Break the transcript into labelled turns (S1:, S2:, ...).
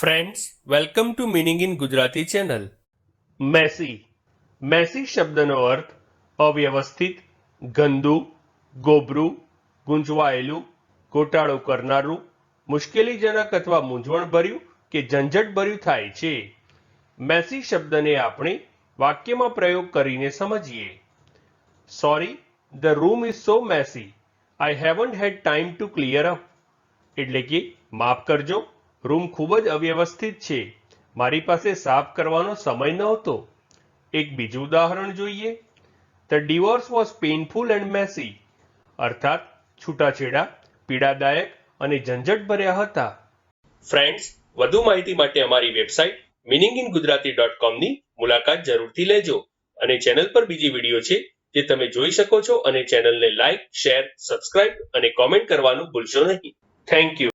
S1: Friends welcome to meaning in Gujarati channel messy messy શબ્દનો અર્થ અવ્યવસ્થિત ગંદુ ગોબરું ગુંજવાયેલું ગોટાળો કરનારું મુશ્કેલીજનક અથવા મૂંઝવણભર્યું કે ઝંઝટભર્યું થાય છે મેસી શબ્દને આપણે વાક્યમાં પ્રયોગ કરીને સમજીએ sorry the room is so messy I haven't had time to clear up એટલે કે માફ કરજો રૂમ ખૂબ જ અવ્યવસ્થિત છે. મારી પાસે સાફ કરવાનો સમય નહોતો. એક બીજું ઉદાહરણ જોઈએ. The divorce was painful and messy અર્થાત છૂટાછેડા, પીડાદાયક અને ઝંઝટભર્યા હતા. ફ્રેન્ડ્સ વધુ માહિતી માટે અમારી website meaning in Gujarati dot કોમની મુલાકાત જરૂરથી લેજો અને ચેનલ પર બીજી વીડિયો છે જે તમે જોઈ શકો છો અને ચેનલને લાઇક શેર સબસ્ક્રાઇબ અને કોમેન્ટ કરવાનું ભૂલશો નહીં. Thank you